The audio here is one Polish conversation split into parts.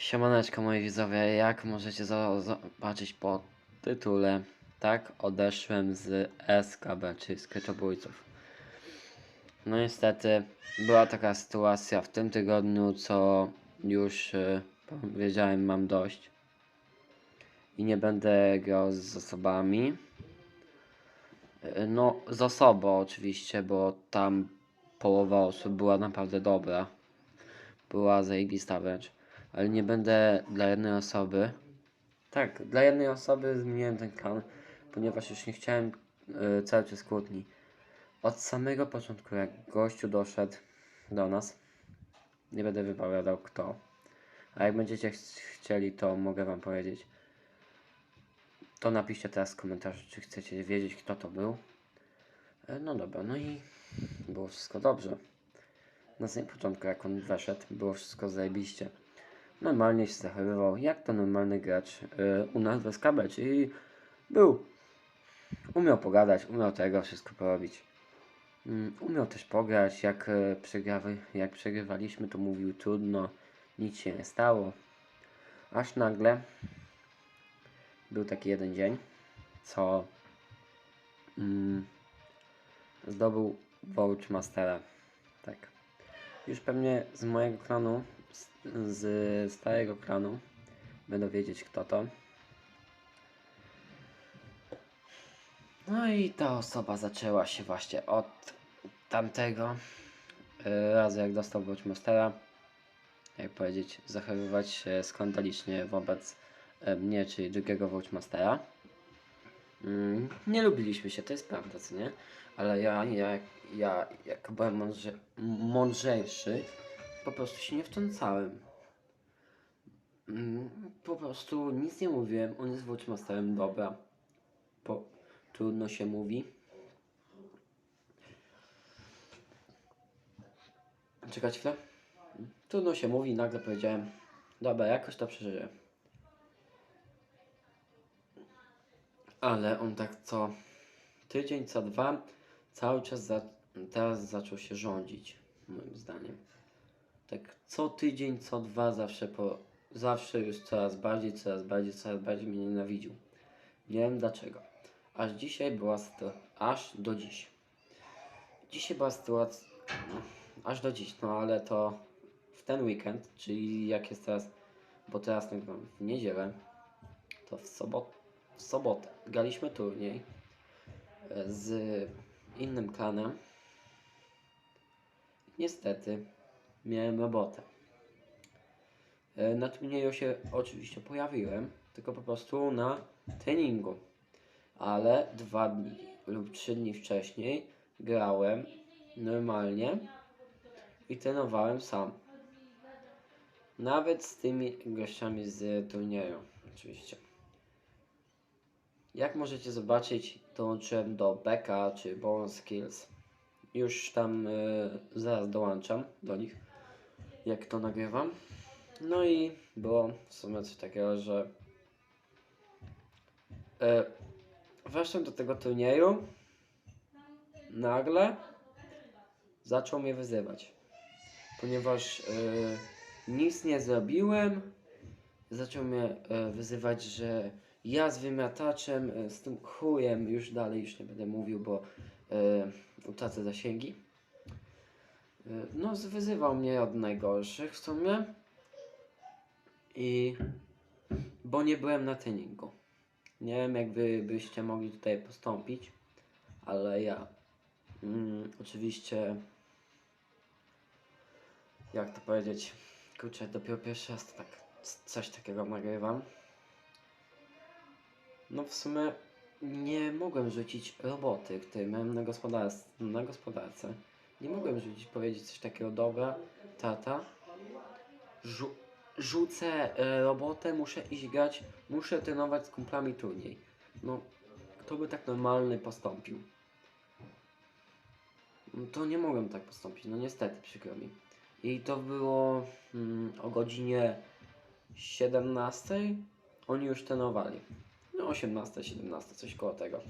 Siemaneczko moi widzowie, jak możecie zo- zobaczyć po tytule, tak odeszłem z SKB, czyli skrytobójców. No niestety była taka sytuacja w tym tygodniu, co już y, powiedziałem mam dość. I nie będę grał z osobami. Y, No z osobą oczywiście, bo tam połowa osób była naprawdę dobra. Była zajebista wręcz ale nie będę dla jednej osoby. Tak, dla jednej osoby zmieniłem ten klan, ponieważ już nie chciałem y, cały czas kłótni. Od samego początku, jak gościu doszedł do nas, nie będę wypowiadał kto, a jak będziecie ch- chcieli, to mogę wam powiedzieć. To napiszcie teraz w komentarzu, czy chcecie wiedzieć, kto to był. E, No dobra, no i było wszystko dobrze. Na samym początku, jak on weszedł, było wszystko zajebiście normalnie się zachowywał, jak to normalny gracz yy, u nas w SKB, czyli był, umiał pogadać, umiał tego wszystko porobić. Mm, umiał też pograć, jak, przegrawy, jak przegrywaliśmy, to mówił trudno, nic się nie stało. Aż nagle był taki jeden dzień, co mm, zdobył Vogue Mastera. Tak. Już pewnie z mojego klanu, z, starego klanu, będą wiedzieć kto to. No i ta osoba zaczęła się właśnie od tamtego y, razu, jak dostał Watchmastera, jak powiedzieć, zachowywać się skandalicznie wobec y, mnie, czyli drugiego Watchmastera. Mm, nie lubiliśmy się, to jest prawda, co nie? Ale ja, ja, ja jak byłem mądrze, mądrzejszy, po prostu się nie wtrącałem. Mm, Po prostu nic nie mówiłem, on jest Watchmasterem, dobra. Po, trudno się mówi. Czekać chwilę. Trudno się mówi, nagle powiedziałem, dobra, jakoś to przeżyję. Ale on tak co tydzień, co dwa, cały czas za, teraz zaczął się rządzić, moim zdaniem. Tak co tydzień, co dwa, zawsze po, zawsze już coraz bardziej, coraz bardziej, coraz bardziej mnie nienawidził. Nie wiem dlaczego. Aż dzisiaj była sytuacja, aż do dziś. Dzisiaj była sytuacja, no, aż do dziś, no ale to w ten weekend, czyli jak jest teraz, bo teraz nagrywam w niedzielę, to w sobotę, w sobotę graliśmy turniej e, z innym klanem. Niestety miałem robotę. E, Na turnieju się oczywiście pojawiłem, tylko po prostu na treningu. Ale dwa dni lub trzy dni wcześniej grałem normalnie i trenowałem sam. Nawet z tymi gościami z turnieju, oczywiście. Jak możecie zobaczyć, dołączyłem do Beka czy Born Skills. Już tam y, zaraz dołączam do nich, jak to nagrywam. No i było w sumie coś takiego, że y, weszłem do tego turnieju, nagle zaczął mnie wyzywać. Ponieważ y, nic nie zrobiłem, zaczął mnie e, wyzywać, że ja z wymiataczem, e, z tym chujem, już dalej już nie będę mówił, bo e, utracę zasięgi. E, no, wyzywał mnie od najgorszych w sumie. I bo nie byłem na treningu. Nie wiem, jak wy byście mogli tutaj postąpić, ale ja mm, oczywiście, jak to powiedzieć, kurczę, dopiero pierwszy raz tak coś takiego nagrywam. No w sumie nie mogłem rzucić roboty, które miałem na, gospodarce, na gospodarce. Nie mogłem rzucić, powiedzieć coś takiego, dobra, tata, rzu rzucę e, robotę, muszę iść grać, muszę trenować z kumplami turniej. No, kto by tak normalny postąpił? No to nie mogłem tak postąpić, no niestety, przykro mi. I to było mm, o godzinie 17. Oni już trenowali. No 18, 17, coś koło tego.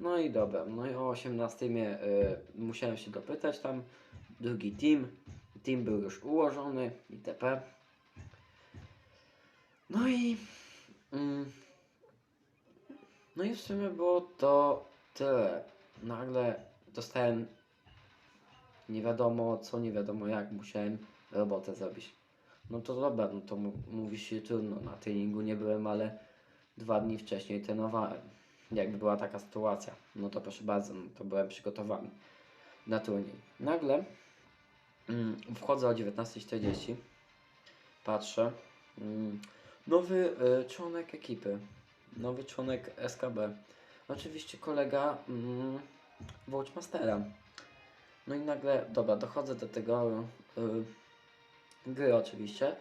No i dobra, no i o 18 mnie, y, musiałem się dopytać tam, drugi team, team był już ułożony, itp. No i. Mm, no i w sumie było to tyle. Nagle dostałem nie wiadomo co, nie wiadomo jak, musiałem robotę zrobić. No to dobra, no to mówi się trudno. Na treningu nie byłem, ale dwa dni wcześniej trenowałem. Jakby była taka sytuacja, no to proszę bardzo, no to byłem przygotowany na turniej. Nagle mm, wchodzę o 19.40, patrzę, mm, nowy y, członek ekipy, nowy członek SKB. Oczywiście kolega mm, Watchmastera. No i nagle, dobra, dochodzę do tego y, gry oczywiście,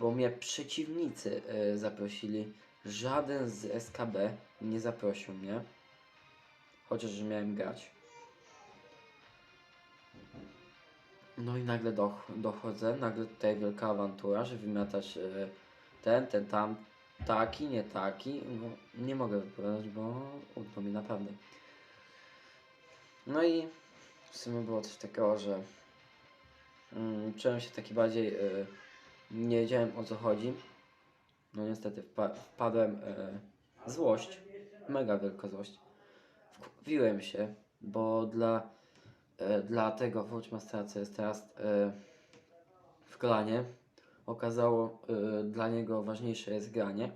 bo mnie przeciwnicy y, zaprosili. Żaden z SKB nie zaprosił mnie, chociaż że miałem grać. No i nagle doch, dochodzę, nagle tutaj wielka awantura, że wymiatasz y, ten, ten, tam, taki, nie taki. No, nie mogę wypowiadać, bo utknął mi naprawdę. No i w sumie było coś takiego, że mm, czułem się taki bardziej, y, nie wiedziałem o co chodzi. No niestety wpa wpadłem w złość, mega wielka złość. Wkurwiłem się, bo dla, y, dla tego Watchmastera, co jest teraz y, w klanie, okazało y, dla niego ważniejsze jest granie.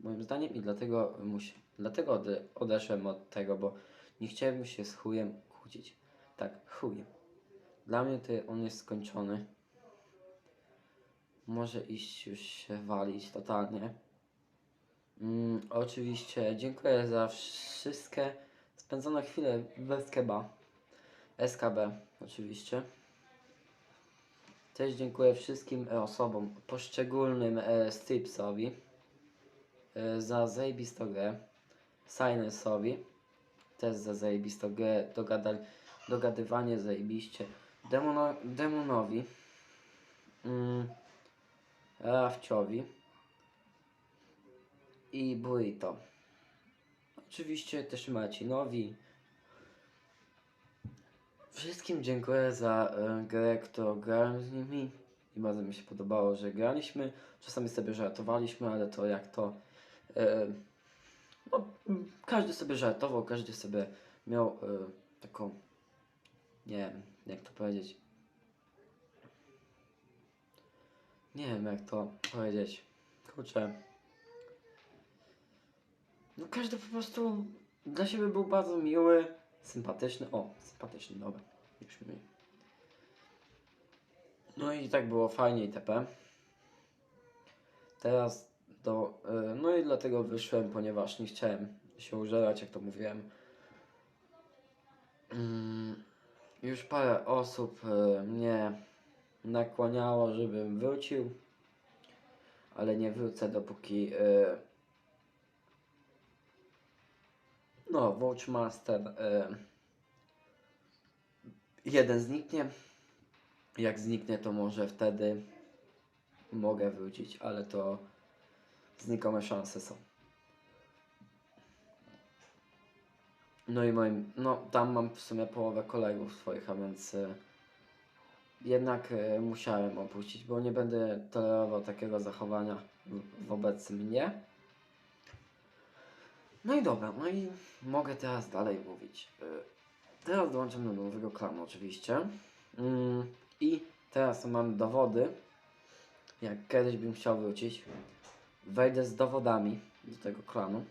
Moim zdaniem i dlatego musi, dlatego ode, odeszłem od tego, bo nie chciałem się z chujem kłócić. Tak, chujem. Dla mnie to on jest skończony. Może iść już się walić totalnie. Mm, oczywiście dziękuję za wszystkie spędzone chwile w SKB. SKB oczywiście. Też dziękuję wszystkim e, osobom, poszczególnym e, stripsowi e, za zajebistą grę. Silensowi też za zajebistą grę, dogada, dogadywanie zajebiście. Demono, demonowi, mm, Rafciowi i Burrito. Oczywiście też Marcinowi. Wszystkim dziękuję za e, grę, którą grałem z nimi i bardzo mi się podobało, że graliśmy. Czasami sobie żartowaliśmy, ale to jak to... E, no, każdy sobie żartował, każdy sobie miał e, taką... Nie wiem, jak to powiedzieć. Nie wiem, jak to powiedzieć. Kurczę. No każdy po prostu dla siebie był bardzo miły, sympatyczny. O, sympatyczny, dobra. Już mi. No i tak było fajnie itp. Teraz do... y, No i dlatego wyszłem, ponieważ nie chciałem się użerać, jak to mówiłem. Mm, Już parę osób y, mnie nakłaniało, żebym wrócił, ale nie wrócę dopóki y, no, Watchmaster y, jeden zniknie. Jak zniknie, to może wtedy mogę wrócić, ale to znikome szanse są. No i moim, no tam mam w sumie połowę kolegów swoich, a więc y, jednak y, musiałem opuścić, bo nie będę tolerował takiego zachowania wobec mnie. No i dobra, no i mogę teraz dalej mówić. Y, Teraz dołączam do nowego klanu oczywiście. Mm, I teraz mam dowody. Jak kiedyś bym chciał wrócić, wejdę z dowodami do tego klanu,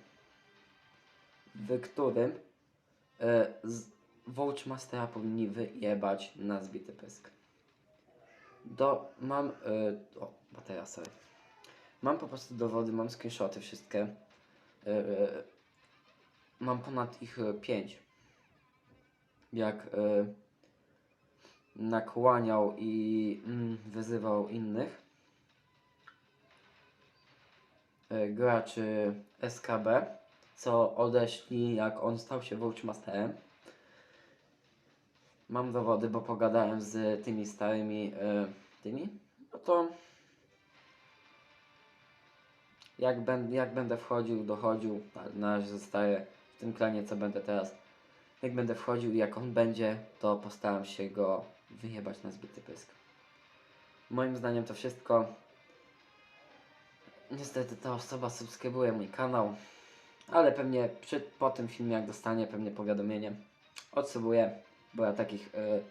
w którym e, z Watchmastera powinni wyjebać na zbity pysk. Do, mam, e, o, bateria, sorry. Mam po prostu dowody, mam screenshoty wszystkie. E, e, mam ponad ich e, pięć. Jak e, nakłaniał i mm, wyzywał innych e, graczy SKB, co odeszli jak on stał się Watchmasterem. Mam dowody, bo pogadałem z tymi starymi e, tymi. No to jak, ben, jak będę wchodził, dochodził, na razie zostaję w tym klanie, co będę teraz. Jak będę wchodził i jak on będzie, to postaram się go wyjebać na zbity pysk. Moim zdaniem to wszystko. niestety ta osoba subskrybuje mój kanał, ale pewnie przy, po tym filmie jak dostanie pewnie powiadomienie, odsubuję, bo ja takich, y,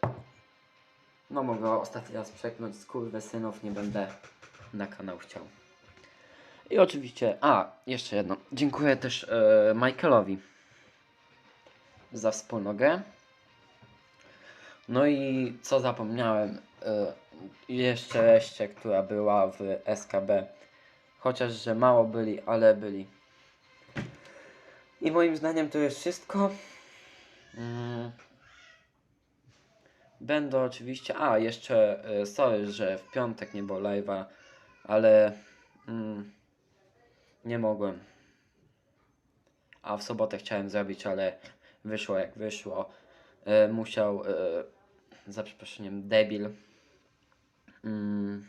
no mogę ostatni raz przeknąć z synów, nie będę na kanał chciał. I oczywiście, a, jeszcze jedno, dziękuję też y, Michaelowi za wspólnogę. No i co zapomniałem, y, jeszcze reszcie, która była w SKB. Chociaż, że mało byli, ale byli. I moim zdaniem to jest wszystko. Mm. Będę oczywiście. A, jeszcze y, sorry, że w piątek nie było live'a, ale mm, nie mogłem. A w sobotę chciałem zrobić, ale wyszło jak wyszło. Y, musiał, y, za przeproszeniem, debil mm,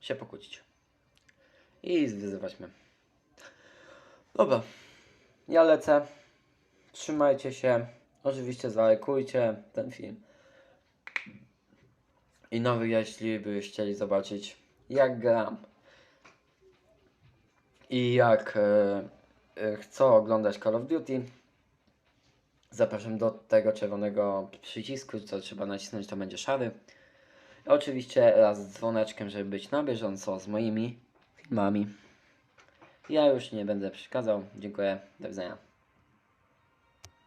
się pokłócić. I zwyzywać mnie. Dobra. Ja lecę. Trzymajcie się. Oczywiście zalajkujcie ten film. I nowy, jeśli by chcieli zobaczyć jak gram i jak e, e, chcą oglądać Call of Duty, zapraszam do tego czerwonego przycisku, co trzeba nacisnąć, to będzie szary. Oczywiście raz z dzwoneczkiem, żeby być na bieżąco z moimi filmami. Ja już nie będę przeszkadzał. Dziękuję. Do widzenia.